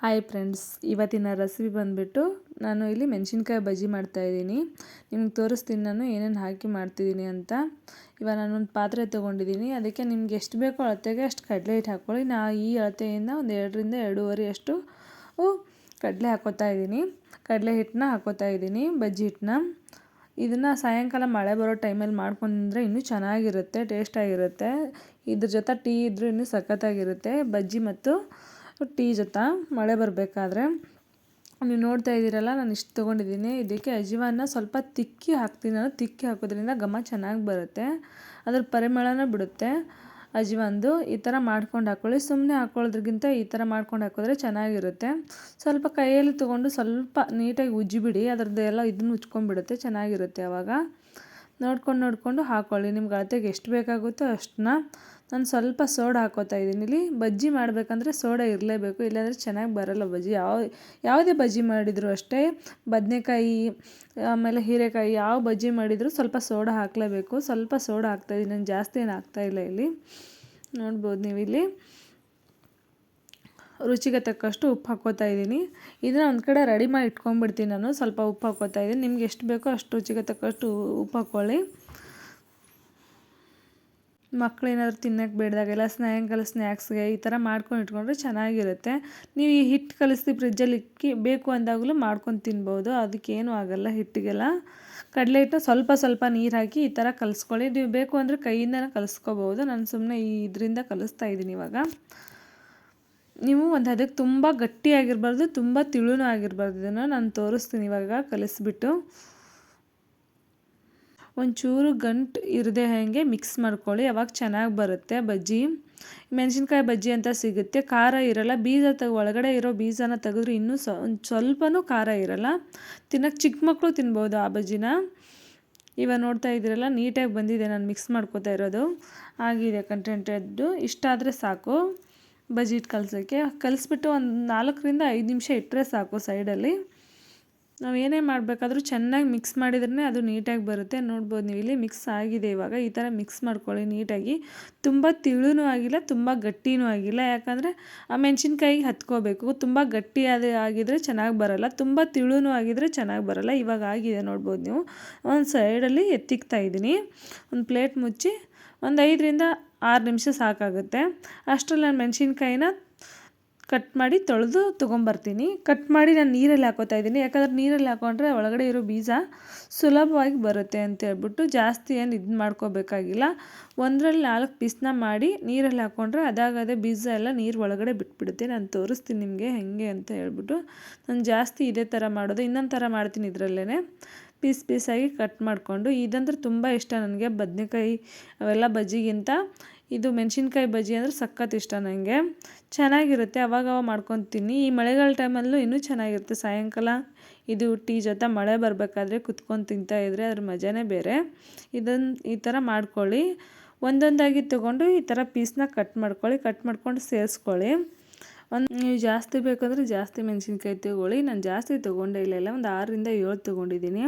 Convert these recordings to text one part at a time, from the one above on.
Hi friends ಇವತ್ತಿನ recipe ಬಂದುಬಿಟ್ಟು ನಾನು ಇಲ್ಲಿ ಮೆಣಸಿನ್ಕಾಯಿ ಬಜ್ಜಿ ಮಾಡ್ತಾಯಿದ್ದೀನಿ ನಿಮ್ಗೆ ತೋರಿಸ್ತೀನಿ ನಾನು ಏನೇನು ಹಾಕಿ ಮಾಡ್ತಿದ್ದೀನಿ ಅಂತ. ಇವಾಗ ನಾನೊಂದು ಪಾತ್ರೆ ತೊಗೊಂಡಿದ್ದೀನಿ. ಅದಕ್ಕೆ ನಿಮ್ಗೆ ಎಷ್ಟು ಬೇಕೋ ಅಳತೆಗೆ ಅಷ್ಟು ಕಡಲೆ ಹಿಟ್ಟು ಹಾಕ್ಕೊಳ್ಳಿ. ನಾ ಈ ಅಳತೆಯಿಂದ ಒಂದು ಎರಡರಿಂದ ಎರಡೂವರೆ ಅಷ್ಟು ಕಡಲೆ ಹಾಕೋತಾ ಇದ್ದೀನಿ. ಕಡಲೆ ಹಿಟ್ಟನ್ನ ಹಾಕೋತಾ ಇದ್ದೀನಿ, ಬಜ್ಜಿ ಹಿಟ್ಟನ್ನ. ಇದನ್ನು ಸಾಯಂಕಾಲ ಮಳೆ ಬರೋ ಟೈಮಲ್ಲಿ ಮಾಡ್ಕೊಂಡ್ರೆ ಇನ್ನೂ ಚೆನ್ನಾಗಿರುತ್ತೆ, ಟೇಸ್ಟಾಗಿರುತ್ತೆ. ಇದ್ರ ಜೊತೆ ಟೀ ಇದ್ದರೂ ಇನ್ನೂ ಸಖತ್ತಾಗಿರುತ್ತೆ. ಬಜ್ಜಿ ಮತ್ತು ಟೀ ಜೊತೆ ಮಳೆ ಬರಬೇಕಾದ್ರೆ. ನೀವು ನೋಡ್ತಾ ಇದ್ದೀರಲ್ಲ, ನಾನು ಇಷ್ಟು ತೊಗೊಂಡಿದ್ದೀನಿ. ಇದಕ್ಕೆ ಅಜೀವನ್ನ ಸ್ವಲ್ಪ ತಿಕ್ಕಿ ಹಾಕ್ತೀನಿ. ನಾನು ತಿಕ್ಕಿ ಹಾಕೋದ್ರಿಂದ ಘಮ ಚೆನ್ನಾಗಿ ಬರುತ್ತೆ. ಅದ್ರ ಪರಿಮಳನೂ ಬಿಡುತ್ತೆ. ಅಜ್ವಾನ್ದು ಈ ಥರ ಮಾಡ್ಕೊಂಡು ಹಾಕ್ಕೊಳ್ಳಿ ಸುಮ್ಮನೆ ಹಾಕ್ಕೊಳ್ಳೋದ್ರಿಗಿಂತ ಈ ಥರ ಮಾಡ್ಕೊಂಡು ಹಾಕಿದ್ರೆ ಚೆನ್ನಾಗಿರುತ್ತೆ. ಸ್ವಲ್ಪ ಕೈಯಲ್ಲಿ ತೊಗೊಂಡು ಸ್ವಲ್ಪ ನೀಟಾಗಿ ಉಜ್ಜಿಬಿಡಿ. ಅದ್ರದ್ದು ಎಲ್ಲ ಇದನ್ನು ಉಚ್ಕೊಂಡ್ಬಿಡುತ್ತೆ ಚೆನ್ನಾಗಿರುತ್ತೆ ಆವಾಗ ನೋಡ್ಕೊಂಡು ನೋಡಿಕೊಂಡು ಹಾಕ್ಕೊಳ್ಳಿ ನಿಮ್ಗೆ ಅಳತೆಗೆ ಎಷ್ಟು ಬೇಕಾಗುತ್ತೋ ಅಷ್ಟನ್ನ ನಾನು ಸ್ವಲ್ಪ ಸೋಡಾ ಹಾಕೋತಾ ಇದ್ದೀನಿ. ಇಲ್ಲಿ ಬಜ್ಜಿ ಮಾಡಬೇಕಂದ್ರೆ ಸೋಡಾ ಇರಲೇಬೇಕು. ಇಲ್ಲಾಂದರೆ ಚೆನ್ನಾಗಿ ಬರೋಲ್ಲ ಬಜ್ಜಿ. ಯಾವ, ಯಾವುದೇ ಬಜ್ಜಿ ಮಾಡಿದರೂ ಅಷ್ಟೇ ಬದನೆಕಾಯಿ, ಆಮೇಲೆ ಹೀರೆಕಾಯಿ ಯಾವ ಬಜ್ಜಿ ಮಾಡಿದರೂ ಸ್ವಲ್ಪ ಸೋಡಾ ಹಾಕಲೇಬೇಕು. ಸ್ವಲ್ಪ ಸೋಡಾ ಹಾಕ್ತಾಯಿದ್ದೀನಿ ನಾನು ಜಾಸ್ತಿ ಏನು ಹಾಕ್ತಾಯಿಲ್ಲ ಇಲ್ಲಿ ನೋಡ್ಬೋದು ನೀವು ಇಲ್ಲಿ. ರುಚಿಗೆ ತಕ್ಕಷ್ಟು ಉಪ್ಪು ಹಾಕೋತಾ ಇದ್ದೀನಿ. ಇದನ್ನ ಒಂದು ಕಡೆ ರೆಡಿ ಮಾಡಿ ಇಟ್ಕೊಂಡ್ಬಿಡ್ತೀನಿ ನಾನು. ಸ್ವಲ್ಪ ಉಪ್ಪು ಹಾಕೋತಾ ಇದ್ದೀನಿ. ನಿಮ್ಗೆ ಎಷ್ಟು ಬೇಕೋ ಅಷ್ಟು ರುಚಿಗೆ ತಕ್ಕಷ್ಟು ಉಪ್ಪು ಹಾಕ್ಕೊಳ್ಳಿ ಮಕ್ಳು ಏನಾದರೂ ತಿನ್ನೋಕ್ಕೆ ಬೇಡ್ದಾಗೆಲ್ಲ ಸಾಯಂಕಾಲ ಸ್ನ್ಯಾಕ್ಸ್ಗೆ ಈ ಥರ ಮಾಡ್ಕೊಂಡು ಇಟ್ಕೊಂಡ್ರೆ ಚೆನ್ನಾಗಿರುತ್ತೆ. ನೀವು ಈ ಹಿಟ್ಟು ಕಲಿಸಿ ಫ್ರಿಜ್ಜಲ್ಲಿ ಇಕ್ಕಿ ಬೇಕು ಅಂದಾಗಲೂ ಮಾಡ್ಕೊಂಡು ತಿನ್ಬೋದು. ಅದಕ್ಕೇನು ಆಗಲ್ಲ ಹಿಟ್ಟಿಗೆಲ್ಲ. ಕಡಲೆ ಹಿಟ್ಟು ಸ್ವಲ್ಪ ಸ್ವಲ್ಪ ನೀರು ಹಾಕಿ ಈ ಥರ ಕಲಿಸ್ಕೊಳ್ಳಿ. ನೀವು ಬೇಕು ಅಂದರೆ ಕೈಯಿಂದನೇ ಕಲಿಸ್ಕೋಬೋದು. ನಾನು ಸುಮ್ಮನೆ ಈ ಇದರಿಂದ ಕಲಿಸ್ತಾ ಇದ್ದೀನಿ ಇವಾಗ. ನೀವು ಒಂದು ಅದಕ್ಕೆ ತುಂಬ ಗಟ್ಟಿಯಾಗಿರ್ಬಾರ್ದು, ತುಂಬ ತಿಳುನೂ ಆಗಿರಬಾರ್ದು. ಇದನ್ನು ನಾನು ತೋರಿಸ್ತೀನಿ ಇವಾಗ ಕಲಿಸ್ಬಿಟ್ಟು. ಒಂಚೂರು ಗಂಟು ಇರದೆ ಹಾಗೆ ಮಿಕ್ಸ್ ಮಾಡ್ಕೊಳ್ಳಿ. ಅವಾಗ ಚೆನ್ನಾಗಿ ಬರುತ್ತೆ ಬಜ್ಜಿ. ಮೆಣಸಿನ್ಕಾಯಿ ಬಜ್ಜಿ ಅಂತ ಸಿಗುತ್ತೆ. ಖಾರ ಇರಲ್ಲ. ಬೀಜ ತಗ ಒಳಗಡೆ ಇರೋ ಬೀಜನ ತೆಗೆದ್ರೆ ಇನ್ನೂ ಸ್ವಲ್ಪನೂ ಖಾರ ಇರಲ್ಲ. ತಿನ್ನೋಕ್ಕೆ ಚಿಕ್ಕ ಮಕ್ಕಳು ತಿನ್ಬೋದು ಆ ಬಜ್ಜಿನ. ಇವಾಗ ನೋಡ್ತಾ ಇದ್ದೀರಲ್ಲ, ನೀಟಾಗಿ ಬಂದಿದೆ. ನಾನು ಮಿಕ್ಸ್ ಮಾಡ್ಕೋತಾ ಇರೋದು. ಆಗಿದೆ ಕಂಟೆಂಟೆಡ್ಡು ಇಷ್ಟ ಆದರೆ ಸಾಕು. ಬಜ್ಜಿ ಇಟ್ಟು ಕಲಸೋಕ್ಕೆ ಕಲಿಸ್ಬಿಟ್ಟು ಒಂದು ನಾಲ್ಕರಿಂದ ಐದು ನಿಮಿಷ ಇಟ್ಟರೆ ಸಾಕು ಸೈಡಲ್ಲಿ ನಾವು ಏನೇ ಮಾಡಬೇಕಾದ್ರೂ ಚೆನ್ನಾಗಿ ಮಿಕ್ಸ್ ಮಾಡಿದ್ರೆ ಅದು ನೀಟಾಗಿ ಬರುತ್ತೆ. ನೋಡ್ಬೋದು ನೀವು, ಇಲ್ಲಿ ಮಿಕ್ಸ್ ಆಗಿದೆ ಇವಾಗ. ಈ ಥರ ಮಿಕ್ಸ್ ಮಾಡ್ಕೊಳ್ಳಿ ನೀಟಾಗಿ. ತುಂಬ ತಿಳುನೂ ಆಗಿಲ್ಲ, ತುಂಬ ಗಟ್ಟಿನೂ ಆಗಿಲ್ಲ. ಯಾಕಂದರೆ ಆ ಮೆಣಸಿನ್ಕಾಯಿಗೆ ಹತ್ಕೋಬೇಕು. ತುಂಬ ಗಟ್ಟಿಯಾದ ಆಗಿದ್ರೆ ಚೆನ್ನಾಗಿ ಬರೋಲ್ಲ. ತುಂಬ ತಿಳುನೂ ಆಗಿದ್ರೆ ಚೆನ್ನಾಗಿ ಬರೋಲ್ಲ. ಇವಾಗ ಆಗಿದೆ ನೋಡ್ಬೋದು ನೀವು. ಒಂದು ಸೈಡಲ್ಲಿ ಎತ್ತಿಕ್ತಾ ಇದ್ದೀನಿ. ಒಂದು ಪ್ಲೇಟ್ ಮುಚ್ಚಿ ಒಂದು ಐದರಿಂದ ಆರು ನಿಮಿಷ ಸಾಕಾಗುತ್ತೆ. ಅಷ್ಟರಲ್ಲಿ ನಾನು ಮೆಣಸಿನ್ಕಾಯಿನ ಕಟ್ ಮಾಡಿ ತೊಳೆದು ತೊಗೊಂಬರ್ತೀನಿ. ಕಟ್ ಮಾಡಿ ನಾನು ನೀರಲ್ಲಿ ಹಾಕೋತಾ ಇದ್ದೀನಿ. ಯಾಕಂದ್ರೆ ನೀರಲ್ಲಿ ಹಾಕೊಂಡ್ರೆ ಒಳಗಡೆ ಇರೋ ಬೀಜ ಸುಲಭವಾಗಿ ಬರುತ್ತೆ ಅಂತ ಹೇಳ್ಬಿಟ್ಟು ಜಾಸ್ತಿ ಏನು ಇದು ಮಾಡ್ಕೋಬೇಕಾಗಿಲ್ಲ. ಒಂದರಲ್ಲಿ ನಾಲ್ಕು ಪೀಸ್ನ ಮಾಡಿ ನೀರಲ್ಲಿ ಹಾಕ್ಕೊಂಡ್ರೆ ಅದಾಗದೇ ಬೀಜ ಎಲ್ಲ ನೀರು ಒಳಗಡೆ ಬಿಟ್ಬಿಡುತ್ತೆ. ನಾನು ತೋರಿಸ್ತೀನಿ ನಿಮಗೆ ಹೇಗೆ ಅಂತ ಹೇಳ್ಬಿಟ್ಟು. ನಾನು ಜಾಸ್ತಿ ಇದೇ ಥರ ಮಾಡೋದು. ಇನ್ನೊಂದು ಥರ ಮಾಡ್ತೀನಿ ಇದರಲ್ಲೇ ಪೀಸ್ ಪೀಸಾಗಿ ಕಟ್ ಮಾಡಿಕೊಂಡು. ಇದಂದ್ರೆ ತುಂಬ ಇಷ್ಟ ನನಗೆ. ಬದನೆಕಾಯಿ ಅವೆಲ್ಲ ಬಜ್ಜಿಗಿಂತ ಇದು ಮೆಣಸಿನ್ಕಾಯಿ ಬಜ್ಜಿ ಅಂದರೆ ಸಖತ್ ಇಷ್ಟ ನನಗೆ ಚೆನ್ನಾಗಿರುತ್ತೆ ಅವಾಗ ಮಾಡ್ಕೊತೀನಿ. ಈ ಮಳೆಗಾಲ ಟೈಮಲ್ಲೂ ಇನ್ನೂ ಚೆನ್ನಾಗಿರುತ್ತೆ. ಸಾಯಂಕಾಲ ಇದು ಟೀ ಜೊತೆ ಮಳೆ ಬರಬೇಕಾದ್ರೆ ಕುತ್ಕೊಂಡು ತಿಂತಾಯಿದ್ರೆ ಅದ್ರ ಮಜಾನೇ ಬೇರೆ. ಇದನ್ನು ಈ ಥರ ಮಾಡ್ಕೊಳ್ಳಿ. ಒಂದೊಂದಾಗಿ ತೊಗೊಂಡು ಈ ಥರ ಪೀಸ್ನ ಕಟ್ ಮಾಡ್ಕೊಳ್ಳಿ. ಕಟ್ ಮಾಡ್ಕೊಂಡು ಸೇರಿಸ್ಕೊಳ್ಳಿ. ಒಂದು ನೀವು ಜಾಸ್ತಿ ಬೇಕಂದರೆ ಜಾಸ್ತಿ ಮೆಣಸಿನ್ಕಾಯಿ ತೊಗೊಳ್ಳಿ. ನಾನು ಜಾಸ್ತಿ ತೊಗೊಂಡೇ ಇಲ್ಲ ಒಂದು ಆರರಿಂದ ಏಳು ತೊಗೊಂಡಿದ್ದೀನಿ.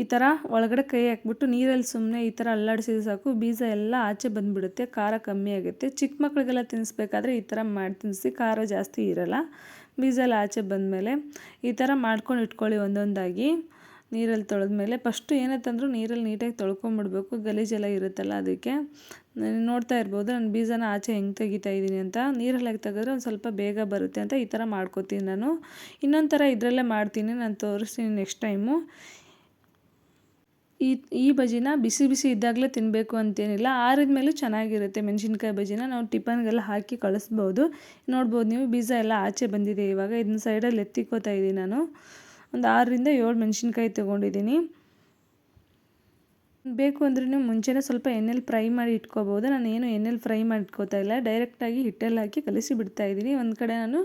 ಈ ಥರ ಒಳಗಡೆ ಕೈ ಹಾಕ್ಬಿಟ್ಟು ನೀರಲ್ಲಿ ಸುಮ್ಮನೆ ಈ ಥರ ಅಲ್ಲಾಡಿಸಿದ್ರೆ ಸಾಕು. ಬೀಜ ಎಲ್ಲ ಆಚೆ ಬಂದುಬಿಡುತ್ತೆ. ಖಾರ ಕಮ್ಮಿ ಆಗುತ್ತೆ. ಚಿಕ್ಕ ಮಕ್ಕಳಿಗೆಲ್ಲ ತಿನ್ನಿಸ್ಬೇಕಾದ್ರೆ ಈ ಥರ ಮಾಡಿ ತಿನ್ನಿಸಿ. ಖಾರ ಜಾಸ್ತಿ ಇರಲ್ಲ. ಬೀಜ ಎಲ್ಲ ಆಚೆ ಬಂದಮೇಲೆ ಈ ಥರ ಮಾಡ್ಕೊಂಡು ಇಟ್ಕೊಳ್ಳಿ ಒಂದೊಂದಾಗಿ. ನೀರಲ್ಲಿ ತೊಳೆದ್ಮೇಲೆ ಫಸ್ಟು ಏನತ್ತಂದರೂ ನೀರಲ್ಲಿ ನೀಟಾಗಿ ತೊಳ್ಕೊಂಬಿಡ್ಬೇಕು. ಗಲೀಜೆಲ್ಲ ಇರುತ್ತಲ್ಲ ಅದಕ್ಕೆ. ನೋಡ್ತಾ ಇರ್ಬೋದು, ನಾನು ಬೀಜನ ಆಚೆ ಹೆಂಗೆ ತೆಗಿತಾ ಇದ್ದೀನಿ ಅಂತ. ನೀರಲ್ಲಿ ಹಾಕಿ ತೆಗೆದ್ರೆ ಒಂದು ಸ್ವಲ್ಪ ಬೇಗ ಬರುತ್ತೆ ಅಂತ ಈ ಥರ ಮಾಡ್ಕೋತೀನಿ ನಾನು. ಇನ್ನೊಂದು ಥರ ಇದರಲ್ಲೇ ಮಾಡ್ತೀನಿ. ನಾನು ತೋರಿಸ್ತೀನಿ ನೆಕ್ಸ್ಟ್ ಟೈಮು ಈ ಈ ಬಜಿನ ಬಿಸಿ ಬಿಸಿ ಇದ್ದಾಗಲೇ ತಿನ್ನಬೇಕು ಅಂತೇನಿಲ್ಲ ಆರಿದ ಮೇಲೂ ಚೆನ್ನಾಗಿರುತ್ತೆ ಮೆಣಸಿನ್ಕಾಯಿ ಬಜಿನ, ನಾವು ಟಿಫನ್ಗೆಲ್ಲ ಹಾಕಿ ಕಳಿಸ್ಬೋದು. ನೋಡ್ಬೋದು ನೀವು, ಬೀಜ ಎಲ್ಲ ಆಚೆ ಬಂದಿದೆ ಇವಾಗ, ಇದನ್ನ ಸೈಡಲ್ಲಿ ಎತ್ತಿಕೋತಾ ಇದ್ದೀನಿ ನಾನು. ಒಂದು ಆರರಿಂದ ಏಳು ಮೆಣಸಿನ್ಕಾಯಿ ತೊಗೊಂಡಿದ್ದೀನಿ. ಬೇಕು ಅಂದರೆ ನೀವು ಮುಂಚೆನೇ ಸ್ವಲ್ಪ ಎಣ್ಣೆಲಿ ಫ್ರೈ ಮಾಡಿ ಇಟ್ಕೋಬೋದು. ನಾನು ಏನು ಎಣ್ಣೆಲಿ ಫ್ರೈ ಮಾಡಿ ಇಟ್ಕೋತಾ ಇಲ್ಲ ಡೈರೆಕ್ಟಾಗಿ ಹಿಟ್ಟಲ್ಲಿ ಹಾಕಿ ಕಲಿಸಿ ಬಿಡ್ತಾ ಇದ್ದೀನಿ. ಒಂದು ಕಡೆ ನಾನು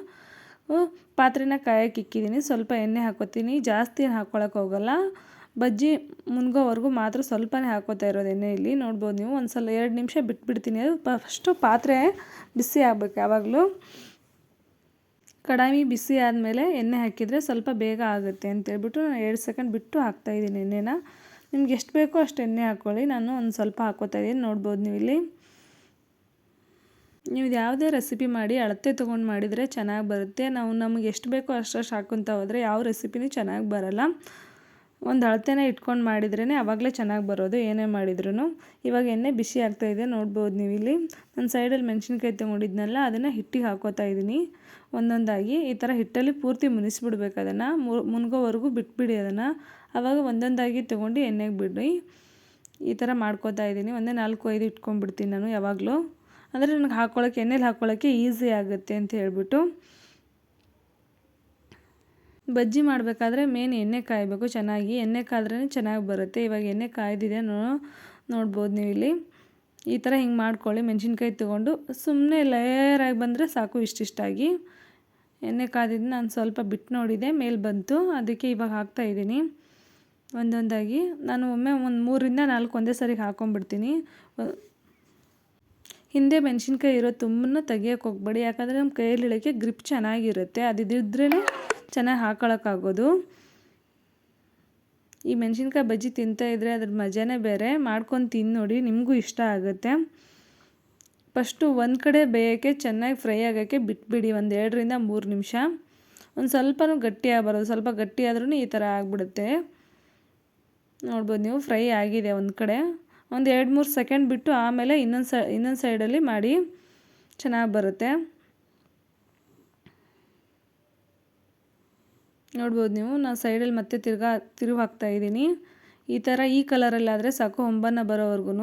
ಪಾತ್ರೆನ ಕಾಯಕ್ಕೆ ಇಕ್ಕಿದ್ದೀನಿ. ಸ್ವಲ್ಪ ಎಣ್ಣೆ ಹಾಕೋತೀನಿ. ಜಾಸ್ತಿ ಹಾಕ್ಕೊಳಕ್ಕೆ ಹೋಗಲ್ಲ. ಬಜ್ಜಿ ಮುನ್ಗೋವರೆಗೂ ಮಾತ್ರ ಸ್ವಲ್ಪನೇ ಹಾಕೋತಾ ಇರೋದು ಎಣ್ಣೆಯಲ್ಲಿ. ನೋಡ್ಬೋದು ನೀವು ಒಂದು ಸಲ ಎರಡು ನಿಮಿಷ ಬಿಟ್ಬಿಡ್ತೀನಿ. ಅದು ಫಸ್ಟು ಪಾತ್ರೆ ಬಿಸಿ ಆಗಬೇಕು ಯಾವಾಗಲೂ. ಕಡಾಯಿ ಬಿಸಿ ಆದಮೇಲೆ ಎಣ್ಣೆ ಹಾಕಿದರೆ ಸ್ವಲ್ಪ ಬೇಗ ಆಗುತ್ತೆ ಅಂತೇಳ್ಬಿಟ್ಟು ನಾನು ಎರಡು ಸೆಕೆಂಡ್ ಬಿಟ್ಟು ಹಾಕ್ತಾಯಿದ್ದೀನಿ ಎಣ್ಣೆನ. ನಿಮ್ಗೆ ಎಷ್ಟು ಬೇಕೋ ಅಷ್ಟು ಎಣ್ಣೆ ಹಾಕ್ಕೊಳ್ಳಿ ನಾನು ಒಂದು ಸ್ವಲ್ಪ ಹಾಕೋತಾ ಇದ್ದೀನಿ. ನೋಡ್ಬೋದು ನೀವು ಇಲ್ಲಿ. ನೀವು ಯಾವುದೇ ರೆಸಿಪಿ ಮಾಡಿ, ಅಳತೆ ತೊಗೊಂಡು ಮಾಡಿದರೆ ಚೆನ್ನಾಗಿ ಬರುತ್ತೆ. ನಾವು ನಮಗೆ ಎಷ್ಟು ಬೇಕೋ ಅಷ್ಟು ಹಾಕ್ಕೊತ ಹೋದರೆ ಯಾವ ರೆಸಿಪಿನೂ ಚೆನ್ನಾಗಿ ಬರಲ್ಲ. ಒಂದು ಅಳತೆನ ಇಟ್ಕೊಂಡು ಮಾಡಿದ್ರೇ ಅವಾಗಲೇ ಚೆನ್ನಾಗಿ ಬರೋದು, ಏನೇ ಮಾಡಿದ್ರು ಇವಾಗ ಎಣ್ಣೆ ಬಿಸಿ ಆಗ್ತಾ ಇದೆ, ನೋಡ್ಬೋದು ನೀವು ಇಲ್ಲಿ ನನ್ನ ಸೈಡಲ್ಲಿ ಮೆಣಸಿನ್ಕಾಯಿ ತೊಗೊಂಡಿದ್ನಲ್ಲ, ಅದನ್ನು ಹಿಟ್ಟಿಗೆ ಹಾಕೋತಾ ಇದ್ದೀನಿ ಒಂದೊಂದಾಗಿ ಈ ಥರ ಹಿಟ್ಟಲ್ಲಿ ಪೂರ್ತಿ ಮುನಿಸ್ಬಿಡ್ಬೇಕು ಅದನ್ನು. ಮುನ್ಗೋವರೆಗೂ ಬಿಟ್ಬಿಡಿ ಅದನ್ನು. ಆವಾಗ ಒಂದೊಂದಾಗಿ ತೊಗೊಂಡು ಎಣ್ಣೆಗೆ ಬಿಡಿ ಈ ಥರ ಮಾಡ್ಕೋತಾ ಇದ್ದೀನಿ ಒಂದೇ ನಾಲ್ಕು, ಐದು ಇಟ್ಕೊಂಡ್ಬಿಡ್ತೀನಿ ನಾನು ಯಾವಾಗಲೂ. ಅಂದರೆ ನನಗೆ ಹಾಕ್ಕೊಳ್ಳೋಕ್ಕೆ ಎಣ್ಣೆಲಿ ಹಾಕ್ಕೊಳ್ಳೋಕ್ಕೆ ಈಸಿ ಆಗುತ್ತೆ ಅಂತ ಹೇಳ್ಬಿಟ್ಟು. ಬಜ್ಜಿ ಮಾಡಬೇಕಾದ್ರೆ ಮೇನ್ ಎಣ್ಣೆ ಕಾಯಬೇಕು. ಚೆನ್ನಾಗಿ ಎಣ್ಣೆ ಕಾದ್ರೇ ಚೆನ್ನಾಗಿ ಬರುತ್ತೆ. ಇವಾಗ ಎಣ್ಣೆ ಕಾಯ್ದಿದೆ ನೋಡ್ಬೋದು ನೀವು ಇಲ್ಲಿ ಈ ಥರ ಹಿಂಗೆ ಮಾಡ್ಕೊಳ್ಳಿ. ಮೆಣಸಿನ್ಕಾಯಿ ತೊಗೊಂಡು ಸುಮ್ಮನೆ ಲೇಯರಾಗಿ ಬಂದರೆ ಸಾಕು ಇಷ್ಟಿಷ್ಟಾಗಿ. ಎಣ್ಣೆ ಕಾದಿದ್ದು ನಾನು ಸ್ವಲ್ಪ ಬಿಟ್ಟು ನೋಡಿದೆ, ಮೇಲೆ ಬಂತು. ಅದಕ್ಕೆ ಇವಾಗ ಹಾಕ್ತಾಯಿದ್ದೀನಿ ಒಂದೊಂದಾಗಿ ನಾನು ಒಮ್ಮೆ ಒಂದು ಮೂರಿಂದ ನಾಲ್ಕು ಒಂದೇ ಸರಿ ಹಾಕ್ಕೊಂಬಿಡ್ತೀನಿ ಹಿಂದೆ ಮೆಣಸಿನ್ಕಾಯಿ ಇರೋ ತುಂಬನ ತೆಗಿಯೋಕೆ ಹೋಗ್ಬೇಡಿ. ಯಾಕಂದರೆ ನಮ್ಮ ಕೈಯಲ್ಲಿ ಇಳಕ್ಕೆ ಗ್ರಿಪ್ ಚೆನ್ನಾಗಿರುತ್ತೆ. ಅದಿದ್ರೇ ಚೆನ್ನಾಗಿ ಹಾಕೊಳ್ಳೋಕ್ಕಾಗೋದು ಈ ಮೆಣಸಿನ್ಕಾಯಿ ಬಜ್ಜಿ ತಿಂತಾಯಿದ್ರೆ ಅದ್ರ ಮಜಾನೇ ಬೇರೆ. ಮಾಡ್ಕೊಂಡು ತಿಂದು ನೋಡಿ, ನಿಮಗೂ ಇಷ್ಟ ಆಗುತ್ತೆ. ಫಸ್ಟು ಒಂದು ಕಡೆ ಬೇಯೋಕ್ಕೆ ಚೆನ್ನಾಗಿ ಫ್ರೈ ಆಗೋಕ್ಕೆ ಬಿಟ್ಬಿಡಿ, ಒಂದು ಎರಡರಿಂದ ಮೂರು ನಿಮಿಷ. ಒಂದು ಸ್ವಲ್ಪ ಗಟ್ಟಿ ಆದ್ರೂ ಈ ಥರ ಆಗಿಬಿಡುತ್ತೆ. ನೋಡ್ಬೋದು ನೀವು, ಫ್ರೈ ಆಗಿದೆ ಒಂದು ಕಡೆ. ಒಂದು ಎರಡು ಮೂರು ಸೆಕೆಂಡ್ ಬಿಟ್ಟು ಆಮೇಲೆ ಇನ್ನೊಂದು ಸ, ಇನ್ನೊಂದು ಸೈಡಲ್ಲಿ ಮಾಡಿ ಚೆನ್ನಾಗಿ ಬರುತ್ತೆ. ನೋಡ್ಬೋದು ನೀವು. ನಾನು ಸೈಡಲ್ಲಿ ಮತ್ತೆ ತಿರ್ಗಾ ತಿರುವು ಹಾಕ್ತಾಯಿದ್ದೀನಿ ಈ ಥರ ಈ ಕಲರಲ್ಲಾದರೆ ಸಾಕು ಒಂಬನ್ನ ಬರೋವರೆಗೂ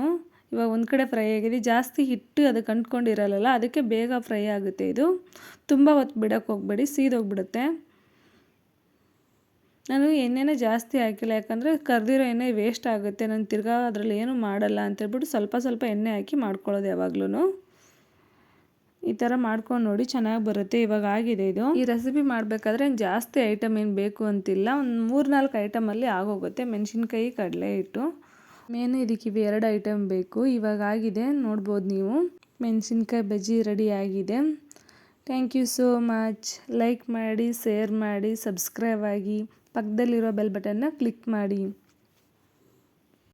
ಇವಾಗ ಒಂದು ಕಡೆ ಫ್ರೈ ಆಗಿದೆ. ಜಾಸ್ತಿ ಹಿಟ್ಟು ಅದಕ್ಕೆ ಅಂಟ್ಕೊಂಡಿರಲ್ಲ ಅದಕ್ಕೆ ಬೇಗ ಫ್ರೈ ಆಗುತ್ತೆ ಇದು. ತುಂಬ ಹೊತ್ತು ಬಿಡೋಕ್ಕೆ ಹೋಗಬೇಡಿ, ಸೀದೋಗ್ಬಿಡುತ್ತೆ. ನಾನು ಎಣ್ಣೆನೇ ಜಾಸ್ತಿ ಹಾಕಿಲ್ಲ, ಯಾಕಂದರೆ ಕರೆದಿರೋ ಎಣ್ಣೆ ವೇಸ್ಟ್ ಆಗುತ್ತೆ. ನಾನು ತಿರ್ಗಾ ಅದರಲ್ಲಿ ಏನೂ ಮಾಡಲ್ಲ ಅಂತೇಳ್ಬಿಟ್ಟು ಸ್ವಲ್ಪ ಸ್ವಲ್ಪ ಎಣ್ಣೆ ಹಾಕಿ ಮಾಡ್ಕೊಳ್ಳೋದು ಯಾವಾಗ್ಲೂ ಈ ಥರ ಮಾಡ್ಕೊಂಡು ನೋಡಿ ಚೆನ್ನಾಗಿ ಬರುತ್ತೆ, ಇವಾಗ ಆಗಿದೆ ಇದು. ಈ ರೆಸಿಪಿ ಮಾಡಬೇಕಾದ್ರೆ ಜಾಸ್ತಿ ಐಟಮ್ ಏನು ಬೇಕು ಅಂತಿಲ್ಲ. ಒಂದು ಮೂರು ನಾಲ್ಕು ಐಟಮಲ್ಲಿ ಆಗೋಗುತ್ತೆ. ಮೆಣಸಿನ್ಕಾಯಿ, ಕಡಲೆ ಹಿಟ್ಟು. ಮೇನು ಇದಕ್ಕೆ ಇವು ಎರಡು ಐಟಮ್ ಬೇಕು. ಇವಾಗ ಆಗಿದೆ, ನೋಡ್ಬೋದು ನೀವು. ಮೆಣಸಿನ್ಕಾಯಿ ಬಜ್ಜಿ ರೆಡಿ ಆಗಿದೆ. Thank you so much like ಮಾಡಿ ಶೇರ್ ಮಾಡಿ ಸಬ್ಸ್ಕ್ರೈಬ್ ಆಗಿ ಪಕ್ಕದಲ್ಲಿರೋ ಬೆಲ್ ಬಟನ್ನ ಕ್ಲಿಕ್ ಮಾಡಿ.